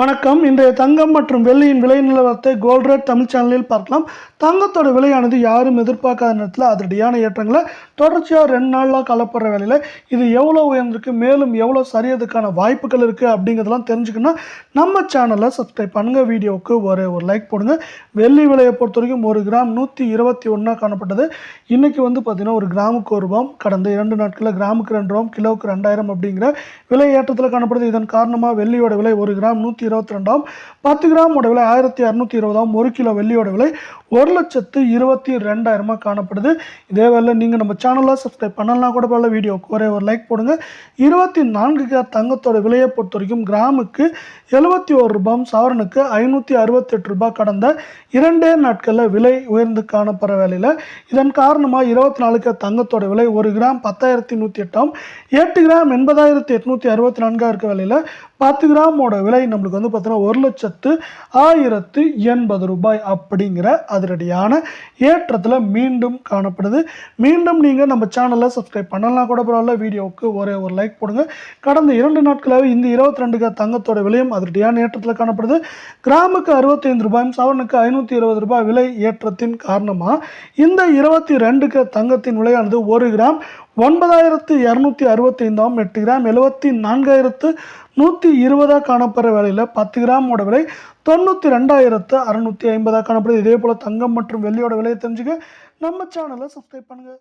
வணக்கம். இன்றைய தங்கம் மற்றும் வெள்ளியின் விலை நிலவரத்தை கோல்ட் ரேட் தமிழ் சேனலில் பார்க்கலாம். தங்கத்தோட விலையானது யாரும் எதிர்பார்க்காத நேரத்தில் அதிரடியான ஏற்றங்களை தொடர்ச்சியாக ரெண்டு நாளாக கலப்படுற வேலையில் இது எவ்வளோ உயர்ந்திருக்கு மேலும் எவ்வளோ சரியதுக்கான வாய்ப்புகள் இருக்குது அப்படிங்கிறதெல்லாம் தெரிஞ்சுக்கணும் நம்ம சேனலை சப்ஸ்கிரைப் பண்ணுங்கள் வீடியோவுக்கு ஒரு ஒரு லைக் போடுங்க. வெள்ளி விலையை பொறுத்த வரைக்கும் ஒரு கிராம் நூற்றி இருபத்தி ஒன்றா காணப்பட்டது. இன்றைக்கி வந்து பார்த்திங்கன்னா ஒரு கிராமுக்கு ஒரு ரூபாய் கடந்த இரண்டு நாட்களில் கிராமுக்கு ரெண்டு ரூபாய் கிலோவுக்கு ரெண்டாயிரம் அப்படிங்கிற விலை ஏற்றத்தில் காணப்படுது. இதன் காரணமாக வெள்ளியோட விலை ஒரு கிராம் நூற்றி இருபத்தி ரெண்டாம் பத்து கிராமோட விலை ஆயிரத்தி இரநூத்தி இருபதாம். ஒரு கிலோ வெள்ளியோட விலை ஒரு லட்சத்து இருபத்தி ரெண்டாயிரமாக காணப்படுது. இதே வேலை நீங்கள் நம்ம சேனலை சப்ஸ்கிரைப் பண்ணலாம் கூட பல வீடியோக்கு ஒரே ஒரு லைக் போடுங்க. இருபத்தி நான்கு கிராம் தங்கத்தோட விலையை பொறுத்த வரைக்கும் கிராமுக்கு எழுபத்தி ஒரு ரூபாய் சவரனுக்கு ஐநூற்றி அறுபத்தெட்டு ரூபாய் கடந்த இரண்டே நாட்களில் விலை உயர்ந்து காணப்படுற வேலையில் இதன் காரணமாக இருபத்தி நாலுக்கு தங்கத்தோட விலை ஒரு கிராம் பத்தாயிரத்தி நூற்றி எட்டாம். எட்டு கிராம் எண்பதாயிரத்தி எட்நூற்றி அறுபத்தி நான்காக இருக்க விலையில் பத்து கிராமோட விலை நம்மளுக்கு வந்து பார்த்தீங்கன்னா ஒரு லட்சத்து ஆயிரத்து எண்பது ரூபாய் அப்படிங்கிற அதிரடியான ஏற்றத்தில் மீண்டும் காணப்படுது. மீண்டும் நீங்கள் நம்ம சேனலை சப்ஸ்கிரைப் பண்ணலாம் கூட பரவாயில்ல வீடியோவுக்கு ஒரே ஒரு லைக் போடுங்க. கடந்த இரண்டு நாட்களாகவே இந்த இருபத்தி ரெண்டு தங்கத்தோட விலையும் அதிரடியான ஏற்றத்தில் காணப்படுது. கிராமுக்கு அறுபத்தைந்து ரூபாயும் சவரனுக்கு ஐநூற்றி இருபது ரூபாய் விலை ஏற்றத்தின் காரணமாக இந்த இருபத்தி ரெண்டுக்கு தங்கத்தின் விலையானது ஒரு கிராம் ஒன்பதாயிரத்து இரநூத்தி அறுபத்தைந்தாம் எட்டு கிராம் எழுபத்தி நான்காயிரத்து நூற்றி இருபதாக காணப்படுற விலையில் பத்து கிராமோட விலை தொண்ணூற்றி ரெண்டாயிரத்து அறநூற்றி ஐம்பதாக காணப்படுது. இதே போல் தங்கம் மற்றும் வெள்ளியோட விலையை தெரிஞ்சுக்க நம்ம சேனலை சப்ஸ்கிரைப் பண்ணுங்கள்